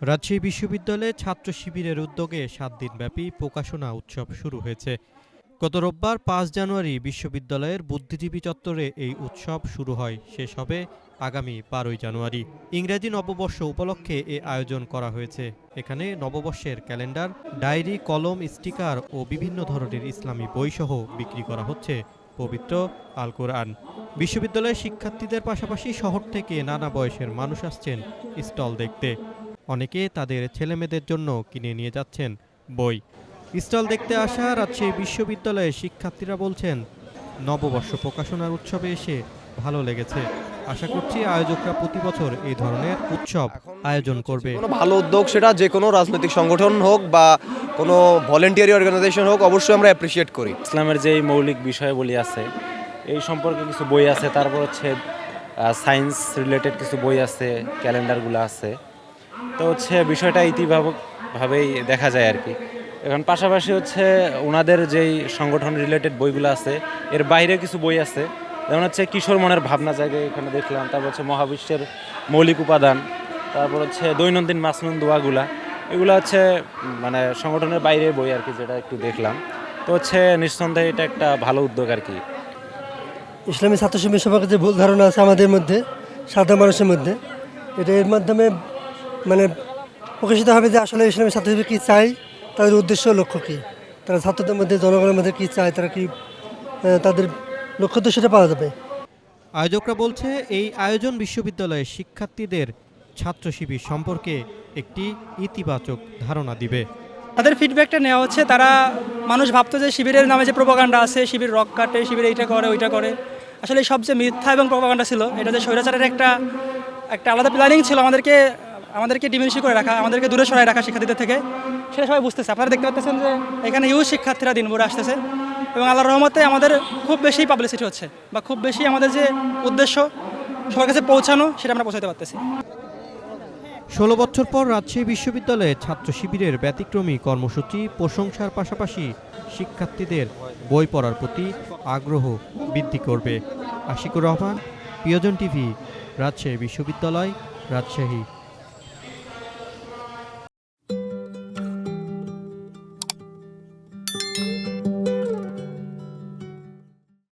রাজশাহী বিশ্ববিদ্যালয়ে ছাত্র শিবিরের উদ্যোগে সাত দিনব্যাপী প্রকাশনা উৎসব শুরু হয়েছে। গত রোববার পাঁচ জানুয়ারি বিশ্ববিদ্যালয়ের বুদ্ধিজীবী চত্বরে এই উৎসব শুরু হয়। শেষ হবে আগামী বারোই জানুয়ারি। ইংরেজি নববর্ষ উপলক্ষে এ আয়োজন করা হয়েছে। এখানে নববর্ষের ক্যালেন্ডার, ডায়েরি, কলম, স্টিকার ও বিভিন্ন ধরনের ইসলামী বইসহ বিক্রি করা হচ্ছে পবিত্র আল কোরআন। বিশ্ববিদ্যালয়ের শিক্ষার্থীদের পাশাপাশি শহর থেকে নানা বয়সের মানুষ আসছেন স্টল দেখতে। অনেকে তাদের ছেলেমেয়েদের জন্য কিনে নিয়ে যাচ্ছেন বই। স্টল দেখতে আসা রাজশাহী বিশ্ববিদ্যালয়ের শিক্ষার্থীরা বলছেন নববর্ষ প্রকাশনার উৎসবে এসে ভালো লেগেছে। আশা করছি আয়োজকরা প্রতি বছর এই ধরনের উৎসব আয়োজন করবে। কোনো ভালো উদ্যোগ সেটা যে কোনো রাজনৈতিক সংগঠন হোক বা কোনো ভলেন্টিয়ারি অর্গানাইজেশন হোক অবশ্যই আমরা অ্যাপ্রিসিয়েট করি। ইসলামের যেই মৌলিক বিষয়গুলি আছে এই সম্পর্কে কিছু বই আছে তারপর হচ্ছে সায়েন্স রিলেটেড কিছু বই আছে ক্যালেন্ডারগুলো আছে। তো হচ্ছে বিষয়টা ইতিবাচকভাবেই দেখা যায় আর কি। এখন পাশাপাশি হচ্ছে ওনাদের যেই সংগঠন রিলেটেড বইগুলো আছে, এর বাইরে কিছু বই আছে। যেমন হচ্ছে কিশোর মনের ভাবনা জায়গায় এখানে দেখলাম, তারপর হচ্ছে মহাবিশ্বের মৌলিক উপাদান, তারপর হচ্ছে দৈনন্দিন মাসনুন দোয়াগুলা, এগুলো হচ্ছে মানে সংগঠনের বাইরে বই আর কি যেটা একটু দেখলাম। তো হচ্ছে নিঃসন্দেহে এটা একটা ভালো উদ্যোগ আর কি। ইসলামী ছাত্র শিবির সম্পর্কে যে ভুল ধারণা আছে আমাদের মধ্যে, সাধারণ মানুষের মধ্যে, এটা এর মাধ্যমে মানে প্রকাশিত হবে যে আসলে ইসলামী ছাত্র শিবির কী চাই তাদের উদ্দেশ্য লক্ষ্য কী? তারা ছাত্রদের মধ্যে জনগণের মধ্যে কী চায় তারা কি তাদের লক্ষ্য তো সেটা পাওয়া যাবে। আয়োজকরা বলছে এই আয়োজন বিশ্ববিদ্যালয়ের শিক্ষার্থীদের ছাত্র শিবির সম্পর্কে একটি ইতিবাচক ধারণা দিবে। তাদের ফিডব্যাকটা নেওয়া হচ্ছে তারা মানুষ ভাবতো যে শিবিরের নামে যে প্রোপাগান্ডা আছে শিবির রক কাটে শিবির এইটা করে ওইটা করে। আসলে এই সব মিথ্যা এবং প্রোপাগান্ডা ছিল এটা যে স্বৈরাচারের একটা একটা আলাদা প্ল্যানিং ছিল আমাদেরকে আমাদেরকে ডিমেন্সি করে রাখা, আমাদেরকে দূরে সরাই রাখা শিক্ষার্থীদের থেকে, সেটা সবাই বুঝতেছে। আপনারা দেখতে পাচ্ছেন যে এখানে ইউজ শিক্ষার্থীরা দিন ভরে আসতেছে এবং আল্লাহর রহমতে আমাদের খুব বেশি পাবলিসিটি হচ্ছে বা খুব বেশি আমাদের যে উদ্দেশ্য সবার কাছে পৌঁছানো, সেটা আমরা পৌঁছাতে পারতেছি। ষোলো বছর পর রাজশাহী বিশ্ববিদ্যালয়ে ছাত্র শিবিরের ব্যতিক্রমী কর্মসূচি প্রশংসার পাশাপাশি শিক্ষার্থীদের বই পড়ার প্রতি আগ্রহ বৃদ্ধি করবে। আশিকুর রহমান, প্রিয়জন টিভি, রাজশাহী বিশ্ববিদ্যালয়, রাজশাহী।